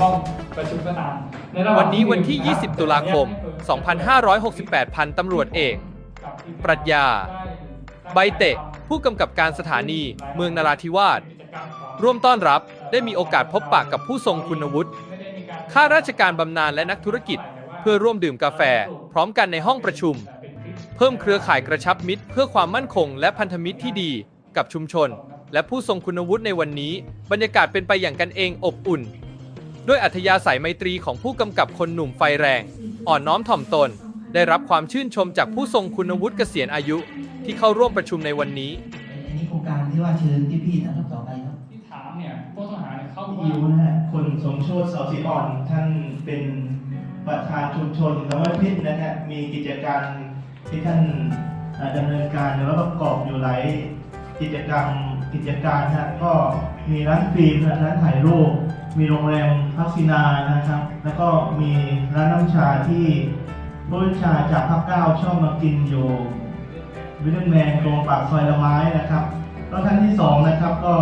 ห้องประชุมก็ตามใระหางวันนี้วันที่ดื่ม20 ตุลาคม 2568 พันตำรวจเอก ปรัชญา ใบเตะ ผู้กำกับการสถานีเมืองนราธิวาส ร่วมต้อนรับได้มีโอกาสพบปะกับผู้ทรงคุณวุฒิข้าราชการบำนาญและนักธุรกิจ เพื่อร่วมดื่มกาแฟ พร้อมกันในห้องประชุม เพิ่มเครือข่ายกระชับมิตร เพื่อความมั่นคง และพันธมิตรที่ดีกับชุมชน และผู้ทรงคุณวุฒิในวันนี้ บรรยากาศเป็นไปอย่างกันเองอบอุ่น ด้วยอัธยาศัยไมตรีของผู้กำกับคนหนุ่มไฟแรง อ่อนน้อมถ่อมตน ได้รับความชื่นชมจากผู้ทรงคุณวุฒิเกษียณอายุ ที่เข้าร่วมประชุมในวันนี้อันนี้โครงการที่ว่าเชิญพี่ๆท่านต่อไปครับที่ถามเนี่ยผู้ต้องหาเนี่ยเข้าพี่อิวนะฮะคุณสมโชติเสาสีอ่อนท่านเป็นประธานชุมชนนวพิษนะฮะมีกิจการที่ท่านอ่าดำเนินการแล้วก็ประกอบอยู่หลายกิจกรรมกิจการนะฮะก็มีร้านฟิล์มนะร้านถ่ายรูป มีโรงแรมพักซินานะครับ แล้วก็มีร้านน้ำชาที่ผู้บัญชาจากภาคเก้าชอบมากินอยู่วิลเลนแมนตรงปากซอยละไม้นะครับแล้วท่านที่สองนะครับก็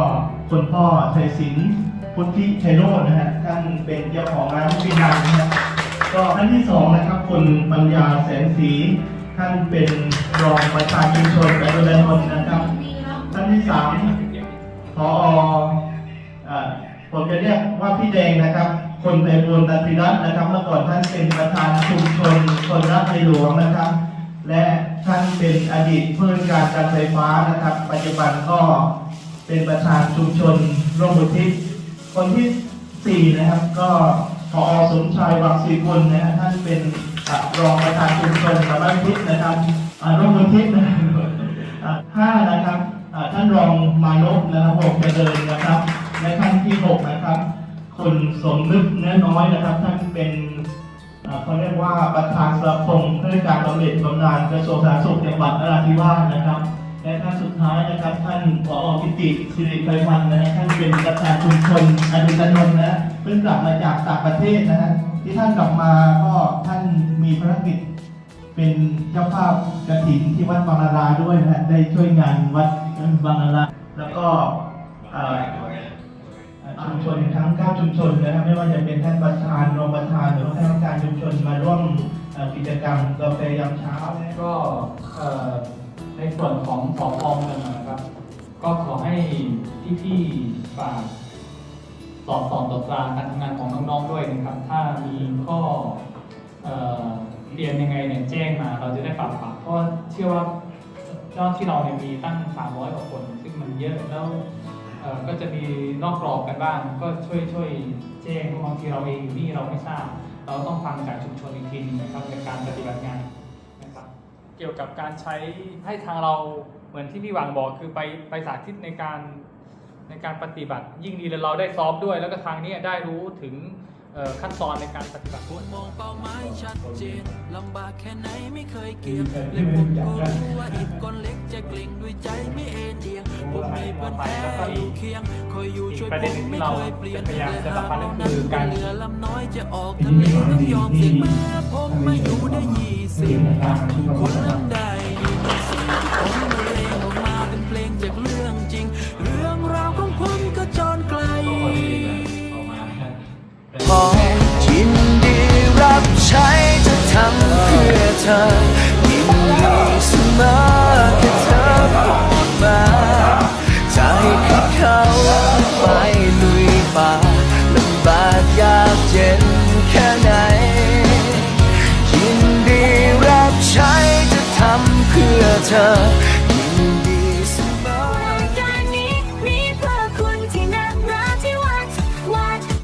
คุณพ่อชัยศิลป์พุทธิชัยโรจน์นะฮะท่านเป็นเจ้าของร้านพินันนะฮะก็ท่านที่สองนะครับคุณปัญญาแสนศรีท่านเป็นรองประธานชุมชนและดุลนนนะครับ ท่านที่สามพออ ผมจะเรียกว่าพี่แดงนะครับคนไพบูลย์ตันติรัตน์นะครับ เมื่อก่อนท่านเป็นประธานชุมชนคนรักในหลวงนะครับ และท่านเป็นอดีตผู้ว่าการการไฟฟ้านะครับ ปัจจุบันก็เป็นประธานชุมชนร่วมบุทิศคนที่สี่นะครับ ก็พอสมชายวังศรีกุลนะฮะท่านเป็นรองประธานชุมชนสำนักทิศนะครับร่วมบุทิศนะห้านะครับท่านรองมานพนะครับหกเจริญนะครับ และท่านะครับ คุณสมนึกเนื้อน้อยนะครับ ท่านเป็นอ่าเขาเรียกว่าประธานสมาคมข้าราชการบำเหน็จบำนาญกระทรวงสาธารณสุขจังหวัดนราธิวาสนะครับ และท่านสุดท้ายนะครับ ท่านผอพิติสิริไพวันนะฮะท่านเป็นประธานชุมชนอดุลนนท์นะฮะเพิ่งกลับมาจากต่างประเทศนะฮะที่ท่านกลับมาก็ท่านมีภารกิจเป็นเจ้าภาพกฐินที่วัดบางนาราด้วยนะฮะได้ช่วยงานวัดบางนาราแล้วก็ ชุมชนทั้ง 9 ชุมชนนะครับไม่ว่าจะเป็นท่านประธานรองประธานหรือว่าคณะกรรมการชุมชนมาร่วมกิจกรรมกาแฟยามเช้าก็ในส่วนของสพเมืองนะครับ ก็ขอให้พี่ๆฝากสอบสอบตรวจตราการทำงานของน้องๆด้วยนะครับ ถ้ามีข้อเรียนยังไงเนี่ยแจ้งมาเราจะได้ปรับปรับเพราะเชื่อว่าเจ้าที่เราเนี่ยมีตั้ง 300กว่าคน ซึ่งมันเยอะแล้ว ก็จะมีนอกกรอบกันบ้าง ก็ช่วยช่วยแจ้งเพราะบางทีเราเองอยู่นี่เราไม่ทราบ เราต้องฟังจากชุมชนอีกทีนึงนะครับในการปฏิบัติงานนะครับ เกี่ยวกับการใช้ให้ทางเราเหมือนที่พี่หวังบอกคือไปไปสาธิตในการในการปฏิบัติ ยิ่งดีเลยเราได้ซ้อมด้วย แล้วก็ทางนี้ได้รู้ถึง ขั้นตอนในการปฏิบัติมองเป้าหมายชัดเจนลำบากแค่ไหนไม่เคยเกี่ยงและผมก็รู้ว่าอิฐก้อนเล็กจะกลิ่งด้วยใจไม่เอ็นเอียงผมมีเพื่อนแท้อยู่เคียงคอยอยู่ช่วยผมไม่เคยเปลี่ยนและหากวันนั้นเรือลำน้อยจะออกทะเลต้องยอมเสี่ยงเมื่อผมมาอยู่ได้ยี่สิบคนลำ 헤어져.